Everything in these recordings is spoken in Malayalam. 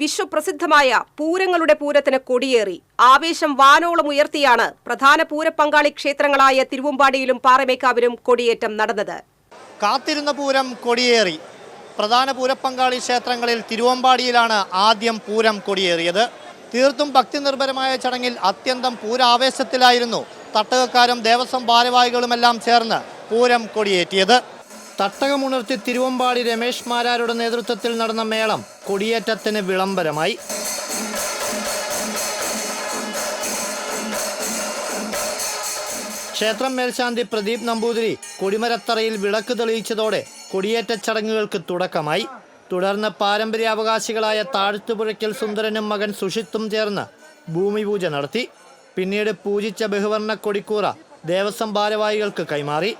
വിശ്വപ്രസിദ്ധമായ പൂരങ്ങളുടെ പൂരത്തിന് കൊടിയേറി. ആവേശം വാനോളം ഉയർത്തിയാണ് പ്രധാന പൂരപ്പങ്കാളി ക്ഷേത്രങ്ങളായ തിരുവമ്പാടിയിലും പാറമേക്കാവിലും കൊടിയേറ്റം നടന്നത്. കാത്തിരുന്ന പൂരം കൊടിയേറി. പ്രധാന പൂരപ്പങ്കാളി ക്ഷേത്രങ്ങളിൽ തിരുവമ്പാടിയിലാണ് ആദ്യം പൂരം കൊടിയേറിയത്. തീർത്തും ഭക്തി നിർഭരമായ ചടങ്ങിൽ അത്യന്തം പൂരാവേശത്തിലായിരുന്നു തട്ടകക്കാരും ദേവസ്വം ഭാരവാഹികളുമെല്ലാം ചേർന്ന് പൂരം കൊടിയേറ്റിയത്. തട്ടകമുണർത്തി തിരുവമ്പാടി രമേഷ് മാരാരുടെ നേതൃത്വത്തിൽ നടന്ന മേളം കൊടിയേറ്റത്തിന് വിളംബരമായി. ക്ഷേത്രം മേൽശാന്തി പ്രദീപ് നമ്പൂതിരി കൊടിമരത്തറയിൽ വിളക്ക് തെളിയിച്ചതോടെ കൊടിയേറ്റ ചടങ്ങുകൾക്ക് തുടക്കമായി. തുടർന്ന് പാരമ്പര്യാവകാശികളായ താഴ്ത്തുപുഴയ്ക്കൽ സുന്ദരനും മകൻ സുഷിത്തും ചേർന്ന് ഭൂമി പൂജ നടത്തി. പിന്നീട് പൂജിച്ച ബഹുവർണ കൊടിക്കൂറ ദേവസ്വം ഭാരവാഹികൾക്ക് കൈമാറി.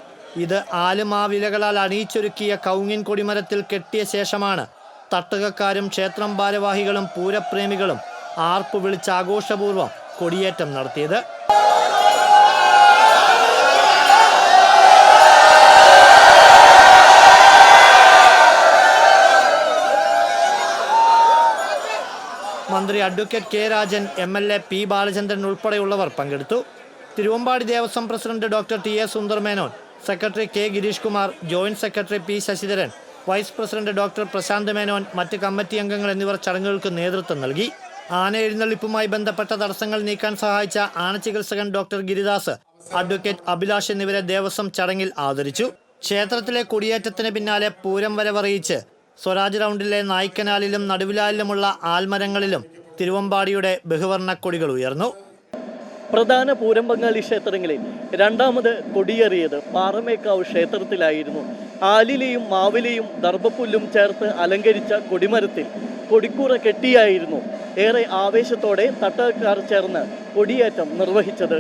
ഇത് ആലുമാവിലകളാൽ അണിയിച്ചൊരുക്കിയ കൗങ്ങിൻ കൊടിമരത്തിൽ കെട്ടിയ ശേഷമാണ്. തട്ടകക്കാരും ക്ഷേത്രം ഭാരവാഹികളും പൂരപ്രേമികളും ആർപ്പ് വിളിച്ച് ആഘോഷപൂർവം കൊടിയേറ്റം നടത്തിയത്. മന്ത്രി advocate K Rajan M L A P Balachandran ഉൾപ്പെടെയുള്ളവർ പങ്കെടുത്തു. Thiruvambady Devaswom president doctor T A Sundar Menon secretary K Girish Kumar joint secretary P Sasidharan vice president doctor Prashanth Menon മറ്റ് കമ്മിറ്റി അംഗങ്ങൾ എന്നിവർ ചടങ്ങുകൾക്ക് നേതൃത്വം നൽകി. ആന എഴുന്നള്ളിപ്പുമായി ബന്ധപ്പെട്ട തടസ്സങ്ങൾ നീക്കാൻ സഹായിച്ച ആന ചികിത്സകൻ ഡോക്ടർ ഗിരിദാസ് അഡ്വക്കേറ്റ് അഭിലാഷ് എന്നിവരെ ദേവസ്വം ചടങ്ങിൽ ആദരിച്ചു. ക്ഷേത്രത്തിലെ കുടിയേറ്റത്തിന് പിന്നാലെ പൂരം വരവറിയിച്ച് സ്വരാജ് റൗണ്ടിലെ നായ്ക്കനാലിലും നടുവിലാലിലുമുള്ള ആൽമരങ്ങളിലും തിരുവമ്പാടിയുടെ ബഹുവർണക്കൊടികൾ ഉയർന്നു. പ്രധാന പൂരം ബംഗാളി ക്ഷേത്രങ്ങളിൽ രണ്ടാമത് കൊടിയേറിയത് പാറമേക്കാവ് ക്ഷേത്രത്തിലായിരുന്നു. ആലിലെയും മാവിലെയും ദർഭപ്പുല്ലും ചേർത്ത് അലങ്കരിച്ച കൊടിമരത്തിൽ കൊടിക്കൂറ കെട്ടിയായിരുന്നു ഏറെ ആവേശത്തോടെ തട്ടക്കാർ ചേർന്ന് കൊടിയേറ്റം നിർവഹിച്ചത്.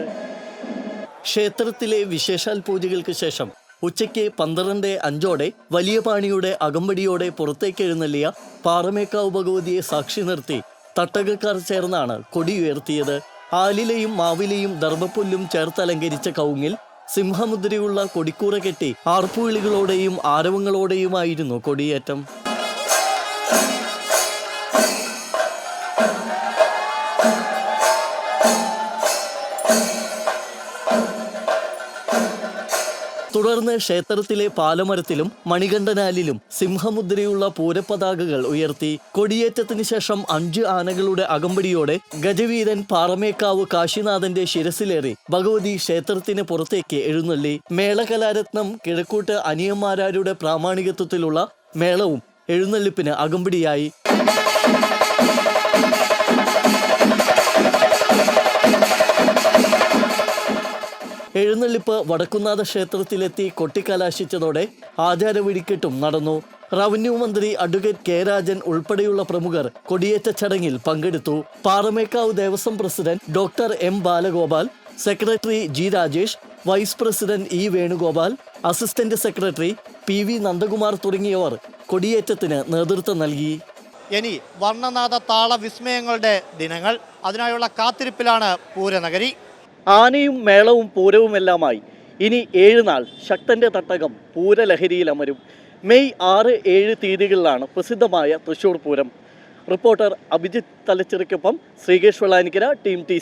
ക്ഷേത്രത്തിലെ വിശേഷാൽ പൂജകൾക്ക് ശേഷം ഉച്ചയ്ക്ക് പന്ത്രണ്ട് അഞ്ചോടെ വലിയ പാണിയുടെ അകമ്പടിയോടെ പുറത്തേക്ക് എഴുന്നള്ളിയ പാറമേക്കാവ് ഭഗവതിയെ സാക്ഷി നിർത്തി തട്ടകക്കാർ ചേർന്നാണ് കൊടി ഉയർത്തിയത്. ആലിലെയും മാവിലയും ദർഭപ്പുല്ലും ചേർത്തലങ്കരിച്ച കൗങ്ങിൽ സിംഹമുദ്രയുള്ള കൊടിക്കൂറ കെട്ടി ആർപ്പുവിളികളോടെയും ആരവങ്ങളോടെയുമായിരുന്നു കൊടിയേറ്റം. തുടർന്ന് ക്ഷേത്രത്തിലെ പാലമരത്തിലും മണികണ്ഠനാലിലും സിംഹമുദ്രയുള്ള പൂരപ്പതാകകൾ ഉയർത്തി. കൊടിയേറ്റത്തിന് ശേഷം അഞ്ച് ആനകളുടെ അകമ്പടിയോടെ ഗജവീരൻ പാറമേക്കാവ് കാശിനാഥന്റെ ശിരസിലേറി ഭഗവതി ക്ഷേത്രത്തിന് പുറത്തേക്ക് എഴുന്നള്ളി. മേളകലാരത്നം കിഴക്കൂട്ട് അനിയന്മാരാരുടെ പ്രാമാണികത്വത്തിലുള്ള മേളവും എഴുന്നള്ളിപ്പിന് അകമ്പടിയായി. എഴുന്നള്ളിപ്പ് വടക്കുന്നാഥ ക്ഷേത്രത്തിലെത്തി കൊട്ടിക്കലാശിച്ചതോടെ ആചാരവെടിക്കെട്ടും നടന്നു. റവന്യൂ മന്ത്രി അഡ്വക്കേറ്റ് കെ രാജൻ ഉൾപ്പെടെയുള്ള പ്രമുഖർ കൊടിയേറ്റ ചടങ്ങിൽ പങ്കെടുത്തു. Paramekkavu Devaswom president doctor M Balagopal secretary G Rajesh vice president E Venugopal assistant secretary P V Nandakumar തുടങ്ങിയവർ കൊടിയേറ്റത്തിന് നേതൃത്വം നൽകി. ഇനി വർണനാഥ താള വിസ്മയങ്ങളുടെ ദിനങ്ങൾ. അതിനായുള്ള കാത്തിരിപ്പിലാണ് പൂരനഗരി. ആനയും മേളവും പൂരവുമെല്ലാമായി ഇനി ഏഴ് നാൾ ശക്തന്റെ തട്ടകം പൂരലഹരിയിൽ അമരും. മെയ് ആറ് ഏഴ് തീയതികളിലാണ് പ്രസിദ്ധമായ തൃശൂർ പൂരം. റിപ്പോർട്ടർ അഭിജിത്ത് തലച്ചിറയ്ക്കൊപ്പം ശ്രീകേഷ് വെള്ളാനിക്കര ടീം ടി